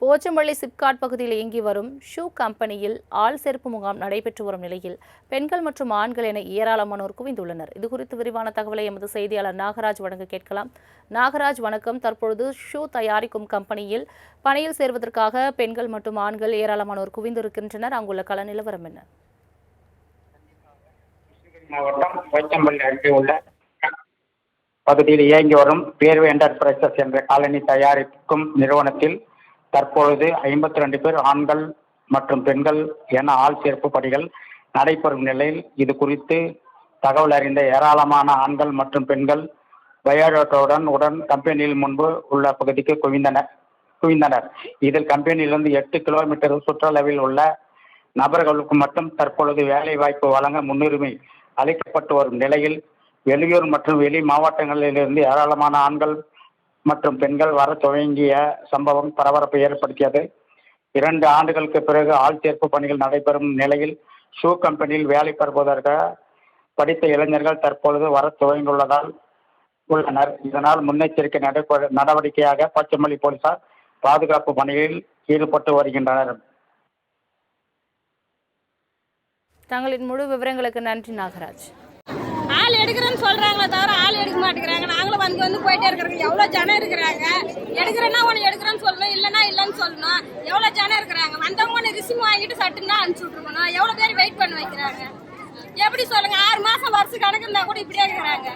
போச்சம்பள்ளி சிப்காட் பகுதியில் இயங்கி வரும் ஷூ கம்பெனியில் ஆள் சேர்ப்பு முகாம் நடைபெற்று வரும் நிலையில் பெண்கள் மற்றும் ஆண்கள் என ஏராளமானோர் குவிந்துள்ளனர். இது குறித்து விரிவான தகவலை எமது செய்தியாளர் நாகராஜ் வழங்க கேட்கலாம். நாகராஜ் வணக்கம். தற்பொழுது ஷூ தயாரிக்கும் கம்பெனியில் பணியில் சேர்வதற்காக பெண்கள் மற்றும் ஆண்கள் ஏராளமானோர் குவிந்திருக்கின்றனர். அங்குள்ள கள நிலவரம் என்ன? மாவட்டம் போச்சம்பள்ளி அருகே உள்ள பகுதியில் இயங்கி வரும் பேர்வு என்டர்பிரைசஸ் என்ற காலனி தயாரிக்கும் நிறுவனத்தில் தற்பொழுது ஐம்பத்தி ரெண்டு பேர் ஆண்கள் மற்றும் பெண்கள் என ஆள் சேர்ப்பு பணிகள் நடைபெறும் நிலையில் இது குறித்து தகவல் அறிந்த ஏராளமான ஆண்கள் மற்றும் பெண்கள் பயோடேட்டாவுடன் உடன் கம்பெனியில் முன்பு உள்ள பகுதிக்கு குவிந்தனர் குவிந்தனர். இதில் கம்பெனியிலிருந்து எட்டு கிலோமீட்டர் சுற்றளவில் உள்ள நபர்களுக்கு மட்டும் தற்பொழுது வேலை வாய்ப்பு வழங்க முன்னுரிமை அளிக்கப்பட்டு வரும் நிலையில் வெளியூர் மற்றும் வெளி மாவட்டங்களிலிருந்து ஏராளமான ஆண்கள் மற்றும் பெண்கள் வர துவங்கிய சம்பவம் பரபரப்பை ஏற்படுத்தியது. இரண்டு ஆண்டுகளுக்கு பிறகு ஆள் சேர்ப்பு பணிகள் நடைபெறும் நிலையில் ஷூ கம்பெனியில் வேலை பெறுவதற்காக படித்த இளைஞர்கள் தற்பொழுது வர துவங்கியுள்ளதால் உள்ளனர். இதனால் முன்னெச்சரிக்கை நடவடிக்கையாக பச்சைமல்லி போலீசார் பாதுகாப்பு பணிகளில் ஈடுபட்டு வருகின்றனர். தங்களின் முழு விவரங்களுக்கு நன்றி நாகராஜ். எடுக்கிறேன்னு சொல்கிறாங்களே தவிர ஆள் எடுக்க மாட்டேங்கிறாங்க. நாங்களும் வந்து வந்து போயிட்டே இருக்கிறோம். எவ்வளோ ஜனம் இருக்கிறாங்க? எடுக்கிறேன்னா ஒன்று எடுக்கிறேன்னு சொல்லணும். இல்லைன்னா இல்லைன்னு சொல்லணும். எவ்வளோ ஜனம் இருக்கிறாங்க? வந்தவங்க ஒன்று ரிசிம் வாங்கிட்டு சட்டுன்னா அனுப்பிச்சு விட்ருக்கணும் எவ்வளோ பேர் வெயிட் பண்ண வைக்கிறாங்க? எப்படி சொல்லுங்கள் ஆறு மாதம் வருஷம் கணக்கு இருந்தால் கூட இப்படியே இருக்கிறாங்க.